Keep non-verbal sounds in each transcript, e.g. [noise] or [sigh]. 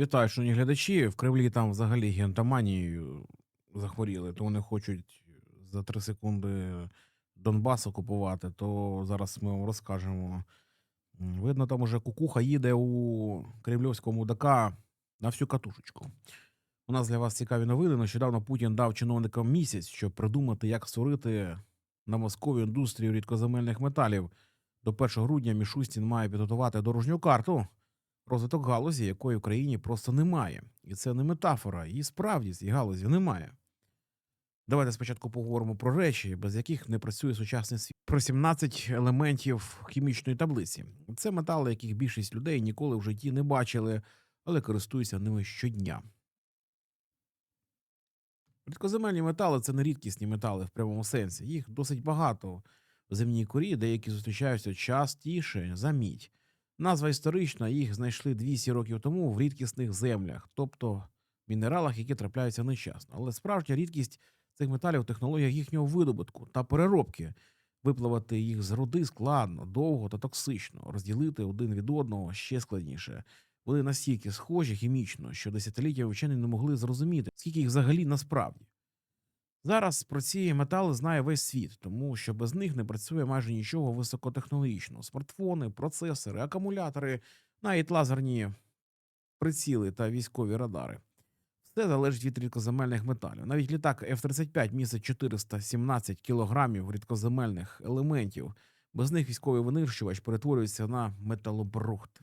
Вітаю, шановні глядачі. В Кремлі там взагалі гіантоманією захворіли, то вони хочуть за 3 секунди Донбас окупувати, то зараз ми вам розкажемо. Видно, там уже кукуха їде у кремлівському ДК на всю катушечку. У нас для вас цікаві новини. Нещодавно Путін дав чиновникам місяць, щоб придумати, як створити на Москові індустрію рідкоземельних металів. До 1 грудня Мішустін має підготувати дорожню карту розвиток галузі, якої в країні просто немає. І це не метафора, і справді цієї галузі немає. Давайте спочатку поговоримо про речі, без яких не працює сучасний світ. Про 17 елементів хімічної таблиці. Це метали, яких більшість людей ніколи в житті не бачили, але користуються ними щодня. Рідкоземельні метали це не рідкісні метали в прямому сенсі. Їх досить багато в земній корі, деякі зустрічаються частіше за мідь. Назва історична, їх знайшли 200 років тому в рідкісних землях, тобто мінералах, які трапляються нечасно. Але справжня рідкість цих металів в технологіях їхнього видобутку та переробки. Випливати їх з руди складно, довго та токсично, розділити один від одного ще складніше. Вони настільки схожі хімічно, що десятиліття вчені не могли зрозуміти, скільки їх взагалі насправді. Зараз про ці метали знає весь світ, тому що без них не працює майже нічого високотехнологічного. Смартфони, процесори, акумулятори, навіть лазерні приціли та військові радари. Все залежить від рідкоземельних металів. Навіть літак F-35 містить 417 кілограмів рідкоземельних елементів. Без них військовий винищувач перетворюється на металобрухт.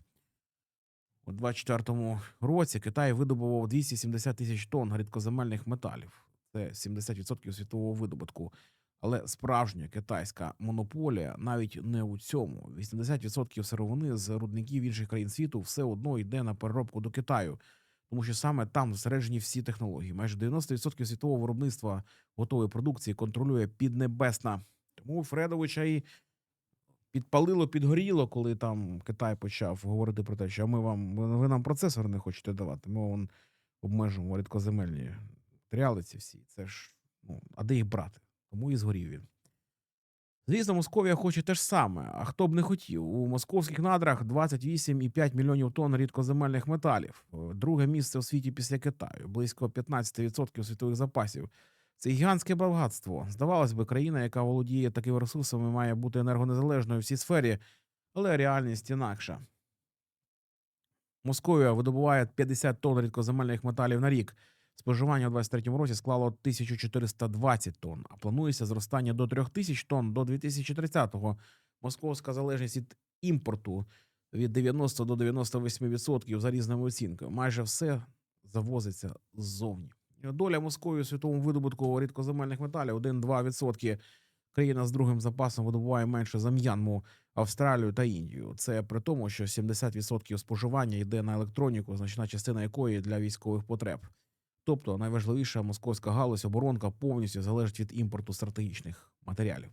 У 24-му році Китай видобував 270 тисяч тонн рідкоземельних металів. Це 70% світового видобутку. Але справжня китайська монополія навіть не у цьому. 80% сировини з рудників інших країн світу все одно йде на переробку до Китаю, тому що саме там зосереджені всі технології. Майже 90% світового виробництва готової продукції контролює Піднебесна. Тому Фредовича і підпалило, підгоріло, коли там Китай почав говорити про те, що ми вам ви нам процесор не хочете давати. Ми вон обмежуємо рідкоземельні матеріали ці всі. Це ж ну, а де їх брати? Тому і згорів він. Звісно, Московія хоче те ж саме. А хто б не хотів? У московських надрах 28,5 мільйонів тонн рідкоземельних металів. Е, Друге місце у світі після Китаю, близько 15% світових запасів. Це гігантське багатство. Здавалось би, країна, яка володіє такими ресурсами, має бути енергонезалежною в цій сфері, але реальність інакша. Московія видобуває 50 тонн рідкоземельних металів на рік. Споживання у 2023 році склало 1420 тонн, а планується зростання до 3000 тонн до 2030-го. Московська залежність від імпорту від 90 до 98% за різними оцінками. Майже все завозиться ззовні. Доля Московії у світовому видобутку рідкоземельних металів 1-2%. Країна з другим запасом видобуває менше за М'янму, Австралію та Індію. Це при тому, що 70% споживання йде на електроніку, значна частина якої для військових потреб. Тобто найважливіша московська галузь оборонка повністю залежить від імпорту стратегічних матеріалів.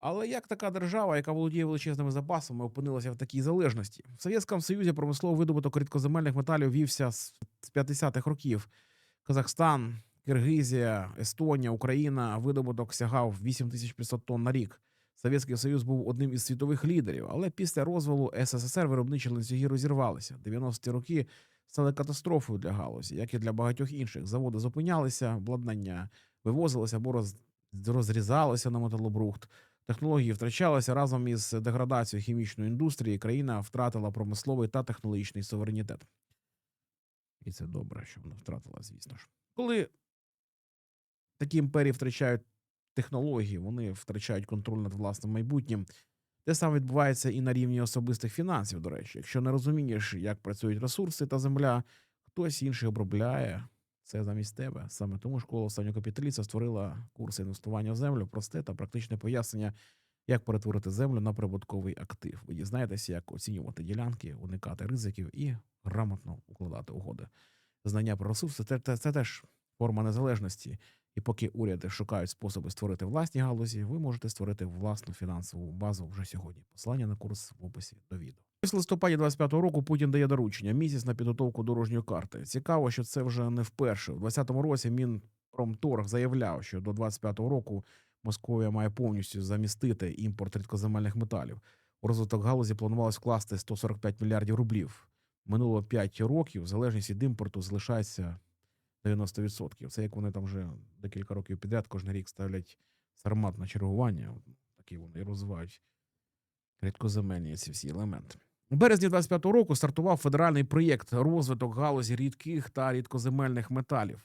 Але як така держава, яка володіє величезними запасами, опинилася в такій залежності? В Совєтському Союзі промисловий видобуток рідкоземельних металів вівся з з 50-х років. Казахстан, Киргизія, Естонія, Україна видобуток сягав 8500 тонн на рік. Совєтський Союз був одним із світових лідерів, але після розвалу СССР виробничі ланцюги розірвалися. 90-ті роки стали катастрофою для галузі, як і для багатьох інших. Заводи зупинялися, обладнання вивозилося або роз... розрізалося на металобрухт. Технології втрачалися разом із деградацією хімічної індустрії. Країна втратила промисловий та технологічний суверенітет. І це добре, що вона втратила, звісно ж. Коли такі імперії втрачають технології, вони втрачають контроль над власним майбутнім. Те саме відбувається і на рівні особистих фінансів, до речі. Якщо не розумієш, як працюють ресурси та земля, хтось інший обробляє це замість тебе. Саме тому школа останнього капіталіста створила курси інвестування в землю, просте та практичне пояснення, як перетворити землю на прибутковий актив. Ви дізнаєтеся, як оцінювати ділянки, уникати ризиків і грамотно укладати угоди. Знання про ресурси це, це, це теж форма незалежності. І поки уряди шукають способи створити власні галузі, ви можете створити власну фінансову базу вже сьогодні. Посилання на курс в описі до відео. Ось листопаді 25-го року Путін дає доручення місяць на підготовку дорожньої карти. Цікаво, що це вже не вперше. У 20-му році Мінпромторг заявляв, що до 25-го року Московія має повністю замістити імпорт рідкоземельних металів. У розвиток галузі планувалось вкласти 145 мільярдів рублів. минуло 5 років, залежність від імпорту залишається 90%. Це як вони там вже декілька років підряд кожен рік ставлять сармат на чергування. Такі вони розвивають рідкоземельні ці всі елементи. У березні 25-го року стартував федеральний проєкт розвиток галузі рідких та рідкоземельних металів.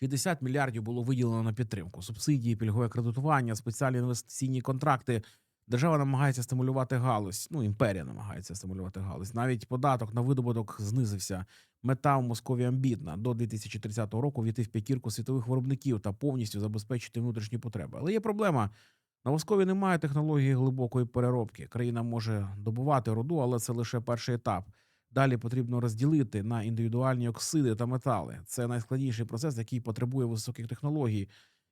60 мільярдів було виділено на підтримку, субсидії, пільгове кредитування, спеціальні інвестиційні контракти. Держава намагається стимулювати галузь. Ну, імперія намагається стимулювати галузь. Навіть податок на видобуток знизився. Мета у Москові амбітна до 2030 року війти в п'ятірку світових виробників та повністю забезпечити внутрішні потреби. Але є проблема. На Москові немає технології глибокої переробки. Країна може добувати руду, але це лише перший етап. Далі потрібно розділити на індивідуальні оксиди та метали. Це найскладніший процес, який потребує високих технологій.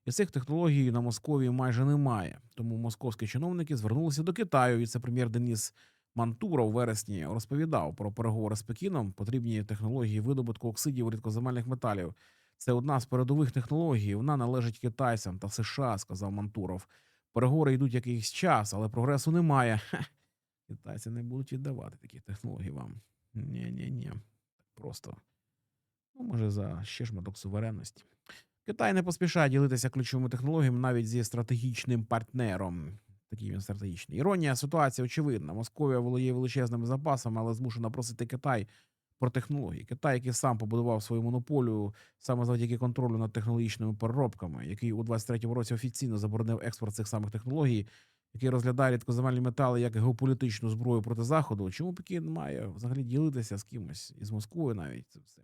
І цих технологій на Москові майже немає. Тому московські чиновники звернулися до Китаю. Віце-прем'єр Деніс Мантура у вересні розповідав про переговори з Пекіном. Потрібні технології видобутку оксидів рідкоземельних металів. Це одна з передових технологій. Вона належить китайцям та США, сказав Мантуров. Переговори йдуть якийсь час, але прогресу немає. [laughs] Хе. Китайці не будуть віддавати такі технології вам. Ні, ні, ні. Просто. Ну, може, за ще шматок суверенності. Китай не поспішає ділитися ключовими технологіями навіть зі стратегічним партнером. Такий він стратегічний. Іронія ситуації очевидна. Московія володіє величезними запасами, але змушена просити Китай про технології. Китай, який сам побудував свою монополію саме завдяки контролю над технологічними переробками, який у 23-му році офіційно заборонив експорт цих самих технологій, який розглядає рідкоземельні метали як геополітичну зброю проти заходу. Чому Пекін має взагалі ділитися з кимось із Москвою навіть це все?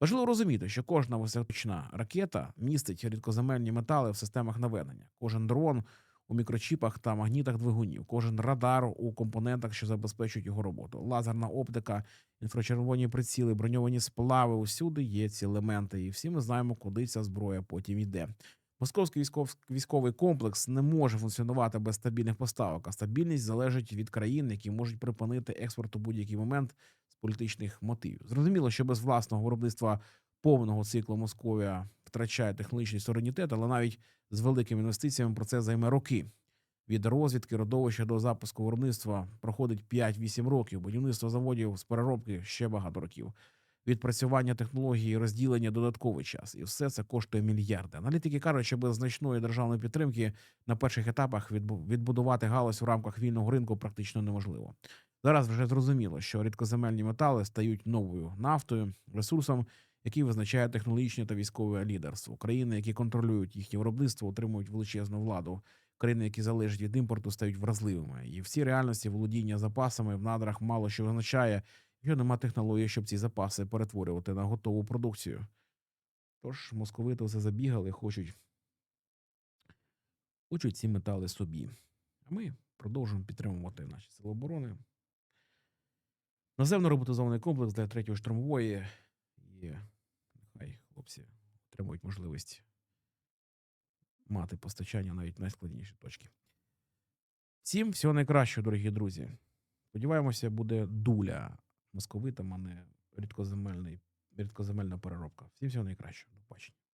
Важливо розуміти, що кожна високоточна ракета містить рідкоземельні метали в системах наведення. Кожен дрон у мікрочіпах та магнітах двигунів, кожен радар у компонентах, що забезпечують його роботу. Лазерна оптика, інфрачервоні приціли, броньовані сплави. Усюди є ці елементи, і всі ми знаємо, куди ця зброя потім йде. Московський військов, військовий комплекс не може функціонувати без стабільних поставок, а стабільність залежить від країн, які можуть припинити експорт у будь-який момент політичних мотивів. Зрозуміло, що без власного виробництва повного циклу Московія втрачає технологічний суверенітет, але навіть з великими інвестиціями процес займе роки. Від розвідки родовища до запуску виробництва проходить 5-8 років. Будівництво заводів з переробки ще багато років. Відпрацювання технології, розділення додатковий час, і все це коштує мільярди. Аналітики кажуть, що без значної державної підтримки на перших етапах відбу- відбудувати галузь в рамках вільного ринку практично неможливо. Зараз вже зрозуміло, що рідкоземельні метали стають новою нафтою, ресурсом, який визначає технологічне та військове лідерство. Країни, які контролюють їхнє виробництво, отримують величезну владу. Країни, які залежать від імпорту, стають вразливими. І в цій реальності володіння запасами в надрах мало що означає, якщо нема технології, щоб ці запаси перетворювати на готову продукцію. Тож московити все забігали, хочуть, хочуть ці метали собі. А ми продовжуємо підтримувати наші сили оборони. Наземно роботизований комплекс для третьої штурмової. І нехай хлопці отримують можливість мати постачання навіть в найскладніші точки. Всім всього найкращого, дорогі друзі. Сподіваємося, буде дуля московитам, а не рідкоземельний, рідкоземельна переробка. Всім всього найкращого. До побачення.